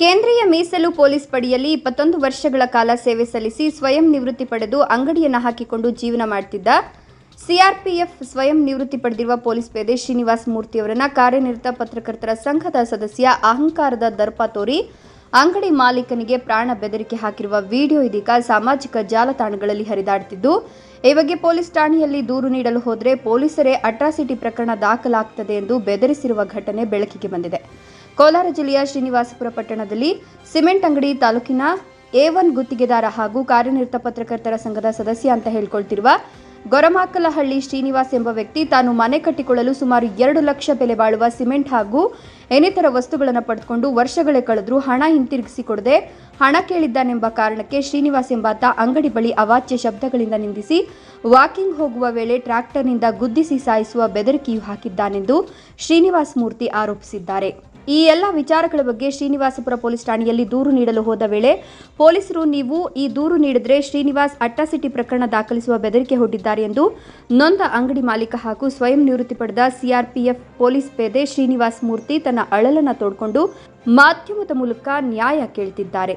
ಕೇಂದ್ರೀಯ ಮೀಸಲು ಪೊಲೀಸ್ ಪಡೆಯಲ್ಲಿ ಇಪ್ಪತ್ತೊಂದು ವರ್ಷಗಳ ಕಾಲ ಸೇವೆ ಸಲ್ಲಿಸಿ ಸ್ವಯಂ ನಿವೃತ್ತಿ ಪಡೆದು ಅಂಗಡಿಯನ್ನು ಹಾಕಿಕೊಂಡು ಜೀವನ ಮಾಡುತ್ತಿದ್ದ ಸಿಆರ್ಪಿಎಫ್ ಸ್ವಯಂ ನಿವೃತ್ತಿ ಪಡೆದಿರುವ ಪೊಲೀಸ್ ಪೇದೆ ಶ್ರೀನಿವಾಸ ಮೂರ್ತಿಯವರನ್ನ ಕಾರ್ಯನಿರತ ಪತ್ರಕರ್ತರ ಸಂಘದ ಸದಸ್ಯ ಅಹಂಕಾರದ ದರ್ಪ ತೋರಿ ಅಂಗಡಿ ಮಾಲೀಕನಿಗೆ ಪ್ರಾಣ ಬೆದರಿಕೆ ಹಾಕಿರುವ ವಿಡಿಯೋ ಇದೀಗ ಸಾಮಾಜಿಕ ಜಾಲತಾಣಗಳಲ್ಲಿ ಹರಿದಾಡುತ್ತಿದ್ದು ಈ ಬಗ್ಗೆ ಪೊಲೀಸ್ ಠಾಣೆಯಲ್ಲಿ ದೂರು ನೀಡಲು ಹೋದರೆ ಪೊಲೀಸರೇ ಅಟ್ರಾಸಿಟಿ ಪ್ರಕರಣ ದಾಖಲಾಗ್ತದೆ ಎಂದು ಬೆದರಿಸಿರುವ ಘಟನೆ ಬೆಳಕಿಗೆ ಬಂದಿದೆ. ಕೋಲಾರ ಜಿಲ್ಲೆಯ ಶ್ರೀನಿವಾಸಪುರ ಪಟ್ಟಣದಲ್ಲಿ ಸಿಮೆಂಟ್ ಅಂಗಡಿ ತಾಲೂಕಿನ ಎ ಒನ್ ಗುತ್ತಿಗೆದಾರ ಹಾಗೂ ಕಾರ್ಯನಿರತ ಪತ್ರಕರ್ತರ ಸಂಘದ ಸದಸ್ಯ ಅಂತ ಹೇಳಿಕೊಳ್ತಿರುವ ಗೊರಮಾಕಲಹಳ್ಳಿ ಶ್ರೀನಿವಾಸ್ ಎಂಬ ವ್ಯಕ್ತಿ ತಾನು ಮನೆ ಕಟ್ಟಿಕೊಳ್ಳಲು ಸುಮಾರು ಎರಡು ಲಕ್ಷ ಬೆಲೆ ಬಾಳುವ ಸಿಮೆಂಟ್ ಹಾಗೂ ಇನ್ನಿತರ ವಸ್ತುಗಳನ್ನು ಪಡೆದುಕೊಂಡು ವರ್ಷಗಳೇ ಕಳೆದರೂ ಹಣ ಹಿಂತಿರುಗಿಸಿಕೊಡದೆ ಹಣ ಕೇಳಿದ್ದಾನೆಂಬ ಕಾರಣಕ್ಕೆ ಶ್ರೀನಿವಾಸ್ ಎಂಬಾತ ಅಂಗಡಿ ಬಳಿ ಅವಾಚ್ಯ ಶಬ್ದಗಳಿಂದ ನಿಂದಿಸಿ ವಾಕಿಂಗ್ ಹೋಗುವ ವೇಳೆ ಟ್ರ್ಯಾಕ್ಟರ್ನಿಂದ ಗುದ್ದಿಸಿ ಸಾಯಿಸುವ ಬೆದರಿಕೆಯೂ ಹಾಕಿದ್ದಾನೆಂದು ಶ್ರೀನಿವಾಸ್ ಮೂರ್ತಿ ಆರೋಪಿಸಿದ್ದಾರೆ. ಈ ಎಲ್ಲ ವಿಚಾರಗಳ ಬಗ್ಗೆ ಶ್ರೀನಿವಾಸಪುರ ಪೊಲೀಸ್ ಠಾಣೆಯಲ್ಲಿ ದೂರು ನೀಡಲು ಹೋದ ವೇಳೆ ಪೊಲೀಸರು ನೀವು ಈ ದೂರು ನೀಡಿದರೆ ಶ್ರೀನಿವಾಸ್ ಅಟ್ಟಾಸಿಟಿ ಪ್ರಕರಣ ದಾಖಲಿಸುವ ಬೆದರಿಕೆ ಹೊಟ್ಟಿದ್ದಾರೆ ಎಂದು ನೊಂದ ಅಂಗಡಿ ಮಾಲೀಕ ಹಾಗೂ ಸ್ವಯಂ ನಿವೃತ್ತಿ ಪಡೆದ ಸಿಆರ್ಪಿಎಫ್ ಪೊಲೀಸ್ ಪೇದೆ ಶ್ರೀನಿವಾಸ್ ಮೂರ್ತಿ ತನ್ನ ಅಳಲನ್ನ ತೋಡ್ಕೊಂಡು ಮಾಧ್ಯಮದ ಮೂಲಕ ನ್ಯಾಯ ಕೇಳ್ತಿದ್ದಾರೆ.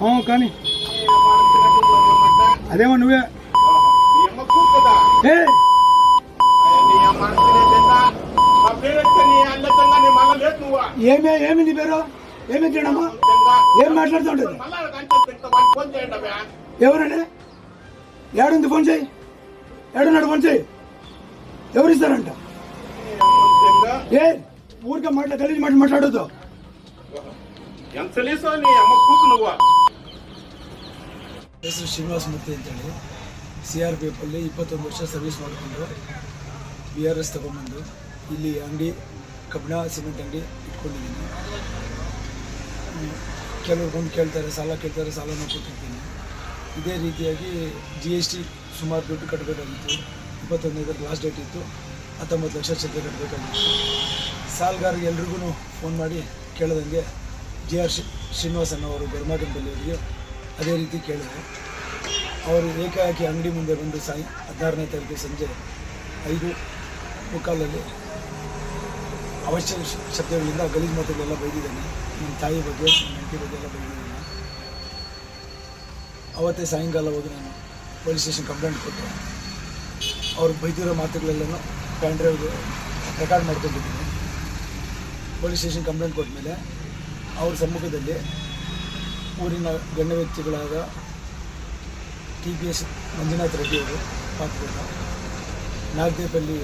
ಹ್ಞೂ అదేమో నువ్వే. ఏమే ఏమి నీ పేరు? ఏమి తినమ్మా ఏం మాట్లాడుతుంటది ఎవరండి? ఏడుంది ఫోన్ చేయి. ఏడున్నాడు ఫోన్ చేయి. ఎవరు ఇస్తారంట ఏ? ఊరికే మాట్లా కలిసి మాట్లాడద్దు. ఎంత తెలుసు నీ అమ్మ కూతురు నువ్వు? ಹೆಸರು ಶ್ರೀನಿವಾಸ ಮೂರ್ತಿ ಅಂತೇಳಿ. ಸಿ ಆರ್ ಪಿ ಎಫಲ್ಲಿ ಇಪ್ಪತ್ತೊಂದು ವರ್ಷ ಸರ್ವಿಸ್ ಮಾಡಿಕೊಂಡು ಬಿ ಆರ್ ಎಸ್ ತೊಗೊಂಬಂದು ಇಲ್ಲಿ ಅಂಗಡಿ, ಕಬ್ಬಿಣ ಸಿಮೆಂಟ್ ಅಂಗಡಿ ಇಟ್ಕೊಂಡಿದ್ದೀನಿ. ಕೆಲವರು ಬಂದು ಕೇಳ್ತಾರೆ, ಸಾಲ ಕೇಳ್ತಾರೆ ಸಾಲನೂ ಕೊಟ್ಟಿರ್ತೀನಿ ಇದೇ ರೀತಿಯಾಗಿ ಜಿ ಎಸ್ ಟಿ ಸುಮಾರು ದುಡ್ಡು ಕಟ್ಟಬೇಕಾಗಿತ್ತು ಇಪ್ಪತ್ತೊಂದನೇದಕ್ಕೆ ಲಾಸ್ಟ್ ಡೇಟ್ ಇತ್ತು. ಹತ್ತೊಂಬತ್ತು ಲಕ್ಷ ಚಿಲ್ಲರೆ ಕಟ್ಟಬೇಕಾಗಿತ್ತು ಸಾಲಗಾರರಿಗೆ ಎಲ್ರಿಗೂ ಫೋನ್ ಮಾಡಿ ಕೇಳದಂಗೆ ಜಿ ಆರ್ ಶ್ರೀ ಶ್ರೀನಿವಾಸ್ ಅನ್ನೋರು ಅವರಿಗೆ ಅದೇ ರೀತಿ ಕೇಳಿದ್ರು ಅವರು ಏಕಾಏಕಿ ಅಂಗಡಿ ಮುಂದೆ ಬಂದು ಸಾಯಿ ಹದಿನಾರನೇ ತಾರೀಕು ಸಂಜೆ ಐದು ಮುಕ್ಕಾಲಲ್ಲಿ ಅವಶ್ಯ ಶಬ್ದಗಳಿಂದ ಗಲೀಜು ಮಾತುಗಳೆಲ್ಲ ಬೈದಿದ್ದಾನೆ. ನನ್ನ ತಾಯಿ ಬಗ್ಗೆ, ನನ್ನ ಹೆಂಡತಿ ಬಗ್ಗೆ ಎಲ್ಲ ಬೈದಿದ್ದಾನೆ. ಅವತ್ತೇ ಸಾಯಂಕಾಲ ಹೋಗಿ ನಾನು ಪೊಲೀಸ್ ಸ್ಟೇಷನ್ ಕಂಪ್ಲೇಂಟ್ ಕೊಟ್ಟೆ. ಅವ್ರು ಬೈದಿರೋ ಮಾತುಗಳೆಲ್ಲನೂ ಪ್ಯಾನ್ ಡ್ರೈವ್ ರೆಕಾರ್ಡ್ ಮಾಡ್ಕೊಂಡಿದ್ದೀನಿ. ಪೊಲೀಸ್ ಸ್ಟೇಷನ್ ಕಂಪ್ಲೇಂಟ್ ಕೊಟ್ಟ ಮೇಲೆ ಅವ್ರ ಸಮ್ಮುಖದಲ್ಲಿ ಊರಿನ ಗಣ್ಯ ವ್ಯಕ್ತಿಗಳಾದ T P S Manjunath Reddy ಅವರು ಪಾತ್ರನ ನಾಗದೇಪಲ್ಲಿ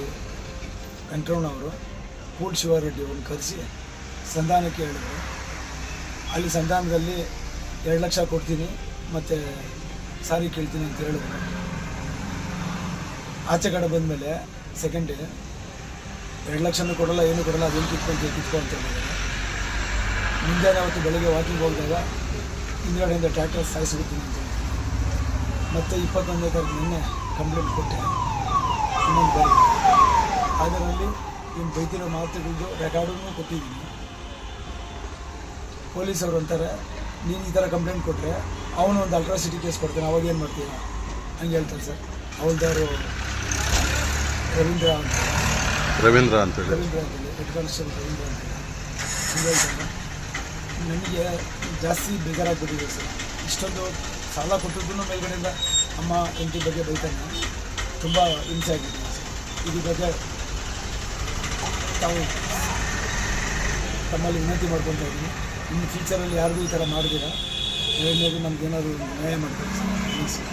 ವೆಂಕಟರಮಣ ಪೂಲ್ ಶಿವಾರೆಡ್ಡಿ ಅವರನ್ನು ಕರೆಸಿ ಸಂಧಾನಕ್ಕೆ ಹೇಳಿದರು. ಅಲ್ಲಿ ಸಂಧಾನದಲ್ಲಿ ಎರಡು ಲಕ್ಷ ಕೊಡ್ತೀನಿ, ಮತ್ತು ಸಾರಿ ಕೇಳ್ತೀನಿ ಅಂತ ಹೇಳಿದ್ರು. ಆಚೆ ಕಡೆ ಬಂದಮೇಲೆ ಸೆಕೆಂಡ್ ಡೇ ಎರಡು ಲಕ್ಷನೂ ಕೊಡಲ್ಲ, ಏನೂ ಕೊಡಲ್ಲ, ಅದೇನು ಕಿತ್ಕೊಂಡು ಕಿತ್ಕೊಂತ ಹೇಳಿದ್ದಾರೆ ಮುಂಜಾನೆ ಅವತ್ತು ಬೆಳಗ್ಗೆ ವಾಕಿಂಗ್ ಹೋಗಿದಾಗ ಹಿಂದ್ಗಡೆಯಿಂದ ಟ್ರ್ಯಾಕ್ಟರ್ ಸಾಯಿಸ್ಬಿಡ್ತೀನಿ ಅಂತ ಮತ್ತು ಇಪ್ಪತ್ತೊಂದನೇ ತಾರೀಕು ನಿನ್ನೆ ಕಂಪ್ಲೇಂಟ್ ಕೊಟ್ಟೆ. ಇನ್ನೊಂದು ಬರಿ. ಅದರಲ್ಲಿ ಇನ್ನು ಬೈತಿರೋ ಮಾತುಗಳದ್ದು ರೆಕಾರ್ಡನ್ನು ಕೊಟ್ಟಿದ್ದೀನಿ. ಪೊಲೀಸರು ಅಂತಾರೆ ನೀನು ಈ ಥರ ಕಂಪ್ಲೇಂಟ್ ಕೊಟ್ಟರೆ ಅವನು ಒಂದು ಅಲ್ಟ್ರಾಸಿಟಿ ಕೇಸ್ ಕೊಡ್ತಾನೆ ಅವಾಗ ಏನು ಮಾಡ್ತೀಯ? ಹಂಗೆ ಹೇಳ್ತಾರೆ ಸರ್. ಅವಳದಾರು ರವೀಂದ್ರ ಅಂತ. ರವೀಂದ್ರ ಅಂತೇಳಿ ರವೀಂದ್ರ ಅಂತೇಳಿ ಹೆಡ್ ಕಾನ್ಸ್ಟೇಬಲ್ ರವೀಂದ್ರ ಅಂತೇಳಿ ಹಂಗೆ ಹೇಳ್ತಾನೆ ನನಗೆ ಜಾಸ್ತಿ ಬೇಜಾರಾಗ್ಬಿಟ್ಟಿದೆ ಸರ್. ಇಷ್ಟೊಂದು ಸಾಲ ಕೊಟ್ಟಿದ್ದು ಮೇಲ್ಗಡೆಯಿಂದ ಅಮ್ಮ, ಹೆಂಡತಿ ಬಗ್ಗೆ ಬೈತಾನೆ ತುಂಬ ಹಿಂಸೆ ಆಗಿದೆ ಸರ್. ಇದ್ರ ಬಗ್ಗೆ ತಾವು ತಮ್ಮಲ್ಲಿ ವಿನಂತಿ ಮಾಡ್ಕೊತಾ ಇದ್ದೀನಿ. ಇನ್ನು ಫ್ಯೂಚರಲ್ಲಿ ಯಾರಿಗೂ ಈ ಥರ ಮಾಡಿದ್ದೀರಾ? ಎರಡನೇದು ನಮ್ಗೆ ಏನಾದರೂ ನ್ಯಾಯ ಮಾಡ್ತಾರೆ ಸರ್?